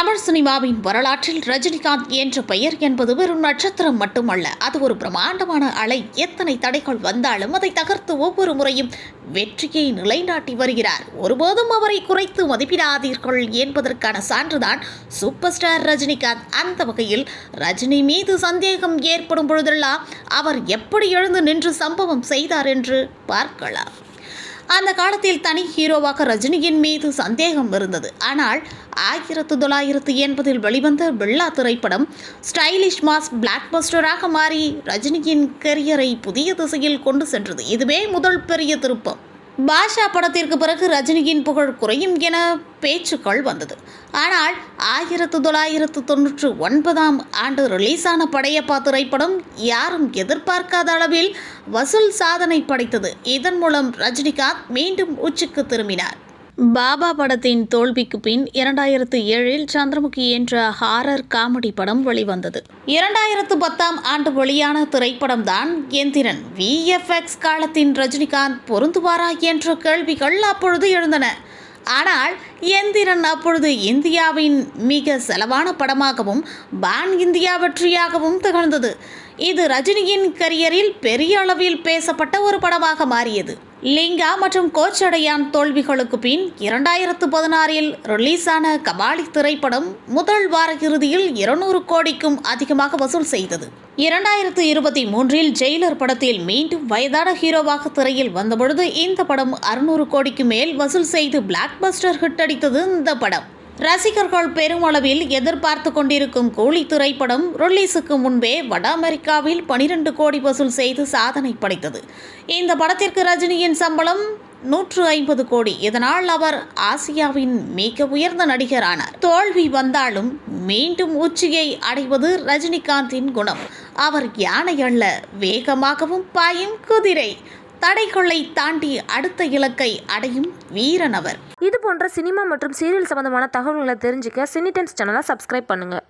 தமிழ் சினிமாவின் வரலாற்றில் ரஜினிகாந்த் என்ற பெயர் என்பது வெறும் நட்சத்திரம் மட்டுமல்ல. அது ஒரு பிரம்மாண்டமான அலை. எத்தனை தடைகள் வந்தாலும் அதை தகர்த்து ஒவ்வொரு முறையும் வெற்றியை நிலைநாட்டி வருகிறார். ஒருபோதும் அவரை குறைத்து மதிப்பிடாதீர்கள் என்பதற்கான சான்றுதான் சூப்பர் ஸ்டார் ரஜினிகாந்த். அந்த வகையில் ரஜினி மீது சந்தேகம் ஏற்படும் பொழுதெல்லாம் அவர் எப்படி எழுந்து நின்று சம்பவம் செய்தார் என்று பார்க்கலாம். அந்த காலத்தில் தனி ஹீரோவாக ரஜினியின் மீது சந்தேகம் இருந்தது. ஆனால் ஆயிரத்து தொள்ளாயிரத்து எண்பதில் வெளிவந்த பில்லா திரைப்படம் ஸ்டைலிஷ் மாஸ் பிளாக்பஸ்டராக மாறி ரஜினியின் கெரியரை புதிய திசையில் கொண்டு சென்றது. இதுவே முதல் பெரிய திருப்பம். பாஷா படத்திற்கு பிறகு ரஜினியின் புகழ் குறையும் என பேச்சுக்கள் வந்தது. ஆனால் ஆயிரத்து தொள்ளாயிரத்து தொன்னூற்று ஒன்பதாம் ஆண்டு ரிலீஸான படையப்பா திரைப்படம் யாரும் எதிர்பார்க்காத அளவில் வசூல் சாதனை படைத்தது. இதன் மூலம் ரஜினிகாந்த் மீண்டும் உச்சிக்கு திரும்பினார். பாபா படத்தின் தோல்விக்கு பின் இரண்டாயிரத்து ஏழில் சந்திரமுகி என்ற ஹாரர் காமெடி படம் வெளிவந்தது. இரண்டாயிரத்து பத்தாம் ஆண்டு வெளியான திரைப்படம்தான் எந்திரன். விஎஃப்எக்ஸ் காலத்தின் ரஜினிகாந்த் பொருந்துவாரா என்ற கேள்விகள் அப்பொழுது எழுந்தன. ஆனால் எந்திரன் அப்பொழுது இந்தியாவின் மிக செலவான படமாகவும் பான் இந்தியா வெற்றியாகவும் திகழ்ந்தது. இது ரஜினியின் கரியரில் பெரிய அளவில் பேசப்பட்ட ஒரு படமாக மாறியது. லிங்கா மற்றும் கோச்சடையான் தோல்விகளுக்கு பின் இரண்டாயிரத்து பதினாறில் ரிலீஸான கபாலி திரைப்படம் முதல் வார இறுதியில் இருநூறு கோடிக்கும் அதிகமாக வசூல் செய்தது. இரண்டாயிரத்து இருபத்தி மூன்றில் ஜெயிலர் படத்தில் மீண்டும் வயதான ஹீரோவாக திரையில் வந்தபொழுது இந்த படம் அறுநூறு கோடிக்கு மேல் வசூல் செய்து பிளாக் பஸ்டர் ஹிட் அடித்தது இந்த படம். ரசிகர்கள் பெருமளவில் எதிர்பார்த்து கொண்டிருக்கும் கூலி திரைப்படம் ரிலீஸுக்கு முன்பே வட அமெரிக்காவில் பனிரெண்டு கோடி வசூல் செய்து சாதனை படைத்தது. இந்த படத்திற்கு ரஜினியின் சம்பளம் நூற்று ஐம்பது கோடி. இதனால் அவர் ஆசியாவின் மிக உயர்ந்த நடிகரானார். தோல்வி வந்தாலும் மீண்டும் உச்சியை அடைவது ரஜினிகாந்தின் குணம். அவர் யானை அல்ல வேகமாகவும் பாயும் குதிரை. தடைகளை தாண்டி அடுத்த இலக்கை அடையும் வீரன் அவர். இது போன்ற சினிமா மற்றும் சீரியல் சம்பந்தமான தகவல்களை தெரிஞ்சுக்க சினிடென்ஸ் சேனலை சப்ஸ்கிரைப் பண்ணுங்கள்